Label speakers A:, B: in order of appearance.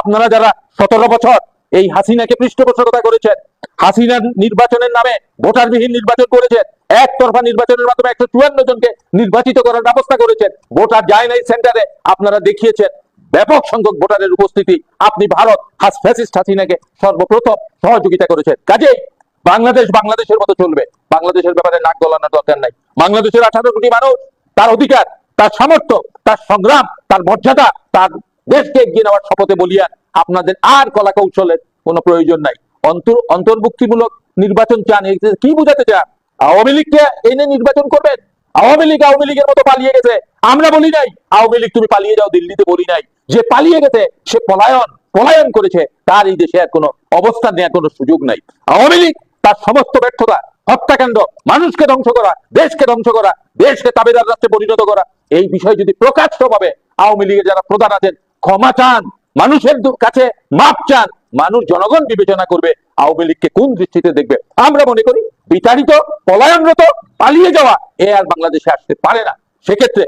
A: আপনারা যারা সতেরো বছর এই হাসিনাকে পৃষ্ঠপোষকতা করেছেন হাসিনার নির্বাচনের নামে ভোটারবিহীন নির্বাচন করেছেন, একতরফা নির্বাচনের মাধ্যমে একশো চুয়ান্ন জনকে নির্বাচিত করার ব্যবস্থা করেছেন, ভোটার যায় নাই সেন্টারে আপনারা দেখিয়েছেন। ব্যাপক সংখ্যক ভোটারের উপস্থিতি আপনি ভারত ফ্যাসিস্ট হাসিনাকে সর্বপ্রথম সহযোগিতা করেছেন। কাজেই বাংলাদেশ বাংলাদেশের মতো চলবে। বাংলাদেশের ব্যাপারে নাক গলানোর দরকার নাই। বাংলাদেশের আঠারো কোটি মানুষ, তার অধিকার, তার সামর্থ্য, তার সংগ্রাম, তার মর্যাদা, তার দেশকে এগিয়ে নেওয়ার শপথে বলিয়ান আপনাদের আর কলা কৌশলের কোনো প্রয়োজন নাই। অন্তর, অন্তর্ভুক্তিমূলক নির্বাচন চান। কি বুঝাতে চান? আওয়ামী লীগকে এনে নির্বাচন করবেন? আওয়ামী লীগ আওয়ামী লীগের মতো পালিয়ে গেছে। আমরা বলি নাই, আওয়ামী লীগ তুমি পালিয়ে যাও, দিল্লিতে বলি নাই। যে পালিয়ে গেছে, সে পলায়ন পলায়ন করেছে, তার এই দেশে কোনো অবস্থান নেওয়ার কোনো সুযোগ নাই। আওয়ামী লীগ তার সমস্ত ব্যর্থতা, হত্যাকাণ্ড, মানুষকে ধ্বংস করা, দেশকে ধ্বংস করা, দেশকে তাবেদার রাষ্ট্রে পরিণত করা, এই বিষয়ে যদি প্রকাশ্যভাবে আওয়ামী লীগের যারা প্রধান আছেন ক্ষমা চান, মানুষের কাছে মাপ চান, মানুষ জনগণ বিবেচনা করবে, আওয়ামী লীগকে কোন দৃষ্টিতে দেখবে? আমরা মনে করি বিতাড়িত, পলায়নরত, পালিয়ে যাওয়া, এ আর বাংলাদেশে আসতে পারে না। সেক্ষেত্রে